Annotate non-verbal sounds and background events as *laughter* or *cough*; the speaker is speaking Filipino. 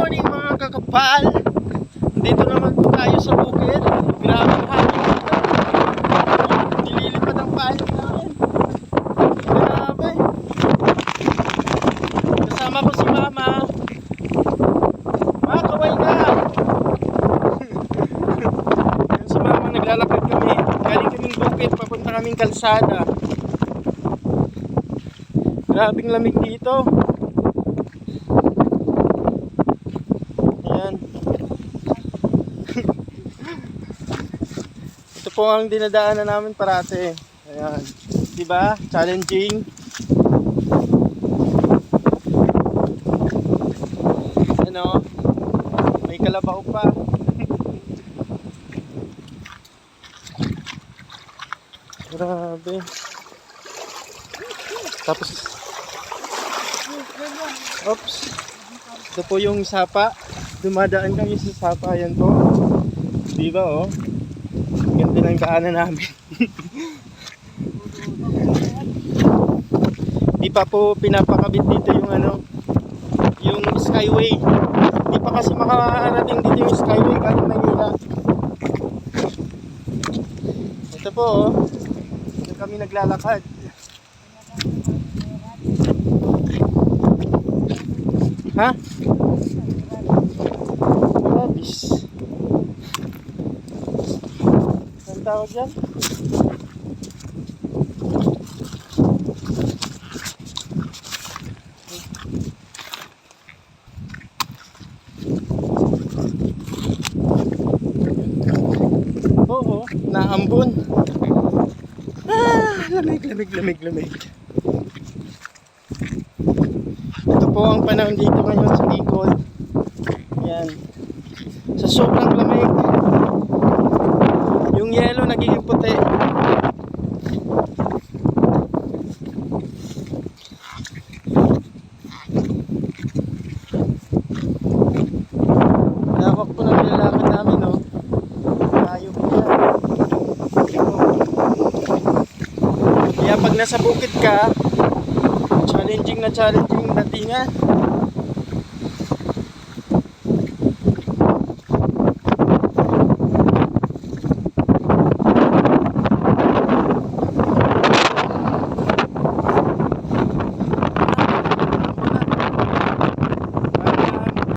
morning mga kakapal! Dito naman po tayo sa bukid. Grabe ang hangin dito. Nililipad ang payo namin. Grabe. Kasama ko si Mama. Ma, kaway ka! Yan si Mama, naglalakad kami. Galing kaming bukid, papunta kaming kalsada. Grabing lamig dito. Ayan. Ito po ang dinadaanan namin parate. Ayan. Di ba? Challenging. Ano? May kalabaw pa. *laughs* Grabe. Tapos Oops. Ito po yung sapa. Dumadaan kami sa sapa. Yan po. Di ba oh? Ganda ng daanan namin. Di pa po pinapakabit dito yung ano, yung skyway. Di pa kasi makarating dito yung skyway galing Manila. Ito po oh. Kami naglalakad. Ha? Rabis. Ang tawag dyan? Oo, naambon. Ah, lamig, lamig, lamig, lamig. Ito po ang panahon dito ngayon sa Bicol. Yan. Sa sobrang lamig. Yelo nagiging puti. Lawak po ng nilalakad namin, no? Tayo yan. Kaya pag nasa bukid ka, challenging na challenging datingan.